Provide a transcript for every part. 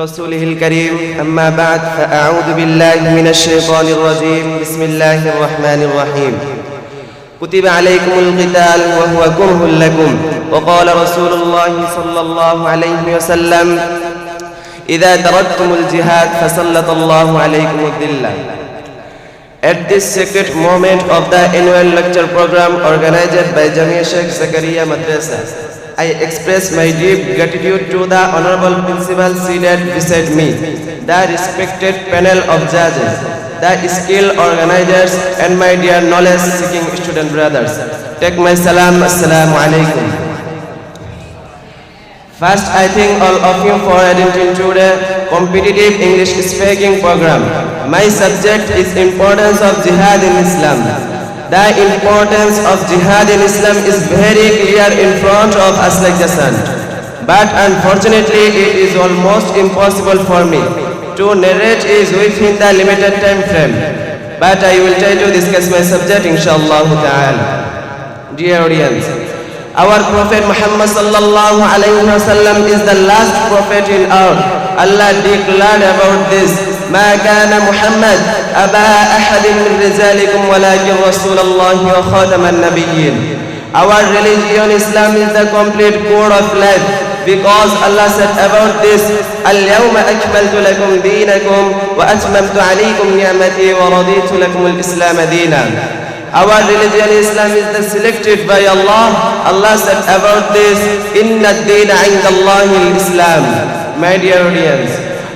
رسوله الكريم أما بعد فأعوذ بالله من الشيطان الرجيم بسم الله الرحمن الرحيم كتب عليكم القتال وهو كره لكم وقال رسول الله صلى الله عليه وسلم إذا تركتم الجهاد فسلط الله عليكم الذلة At this sacred moment of the annual lecture program organized by Jamia Sheikh Zakaria Madrasa, I express my deep gratitude to the Honorable Principal seated beside me, the respected panel of judges, the skilled organizers, and my dear knowledge-seeking student brothers. Take my salam, assalamu alaikum. First, I thank all of you for attending to the competitive English speaking program. My subject is importance of jihad in Islam. The importance of jihad in Islam is very clear in front of us like the sun. But unfortunately, it is almost impossible for me to narrate is within the limited time frame. But I will try to discuss my subject inshallah ta'ala. Dear audience, our Prophet Muhammad sallallahu alayhi wasallam is the last prophet in earth. Allah declared about this. ما كان محمد أبا أحد من رجالكم ولكن رسول الله وخاتم النبيين. Our religion Islam is the complete core of life because Allah said about this اليوم أكملت لكم دينكم وأتممت عليكم نعمتي ورضيت لكم الإسلام دينا. Our religion Islam is the selected by Allah. Allah said about this, Inna ad-din inda Allah islam My dear audience,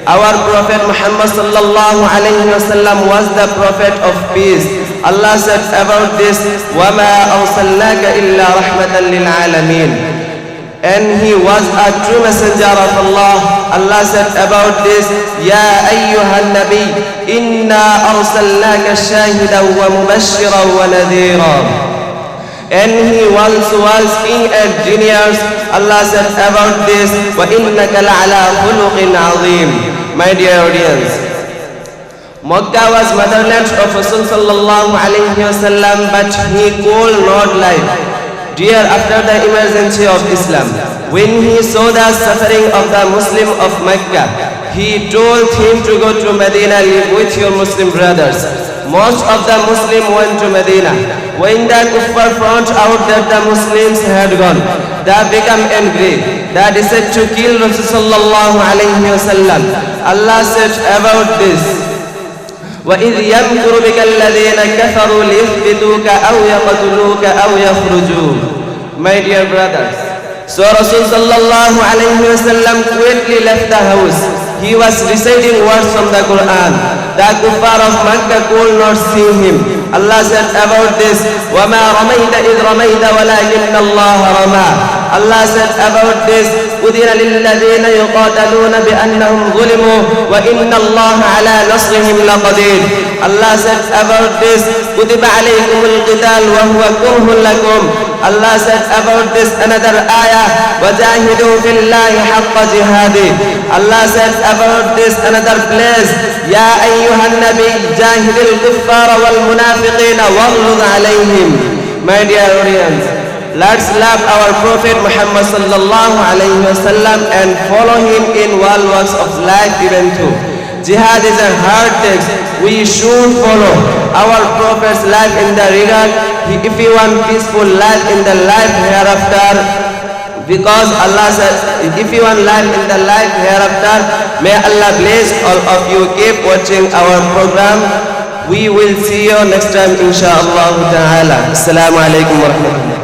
our Prophet Muhammad sallallahu alayhi wasallam was the Prophet of peace. Allah said about this, وَمَا أَرْسَلْنَاكَ إِلَّا رَحْمَةً لِلْعَالَمِينَ and he was a true messenger of Allah. Allah said about this, Ya ayyuhan nabi, inna arsalnaka shahidan wa mubashiran wa nadhira. And he once was king and genius. Allah said about this, wa innaka la'ala khuluqin azim. my dear audience, Makkah was motherland of Rasul sallallahu alayhi wasallam, but he could not lie. Dear after the emergency of Islam, when he saw the suffering of the Muslim of Mecca, he told him to go to Medina live with your Muslim brothers. Most of the Muslims went to Medina. When the kuffar found out that the Muslims had gone, they became angry. They decided to kill Rasulullah alayhi wasallam. Allah said about this. وإذ يمكر بك الذين كفروا ليثبتوك أو يقتلوك أو يخرجوك My dear brothers So Rasul sallallahu alayhi wasallam quickly left the house He was reciting words from the Quran The kuffar of Makkah could not see him Allah said about this وَمَا رَمَيْتَ إِذْ رَمَيْتَ وَلَكِنَّ اللَّهَ رَمَى Allah said about this أذن للذين يقاتلون بأنهم ظلموا وإن الله على نصرهم لقدير. Allah said about this كتب عليكم القتال وهو كره لكم. Allah said about this another ayah وجاهدوا في الله حق جهاده. Allah said about this another place يا أيها النبي جاهد الكفار والمنافقين واغلظ عليهم. My dear audience Let's love our Prophet Muhammad sallallahu alayhi wasallam and follow him in all walks of life even too. Jihad is a hard text. We should follow our Prophet's life in the regard if we want peaceful life in the life hereafter. Because Allah said, if you want life in the life hereafter, may Allah bless all of you. Keep watching our program. We will see you next time, inshallah. Assalamu alaikum wa rahmatullah.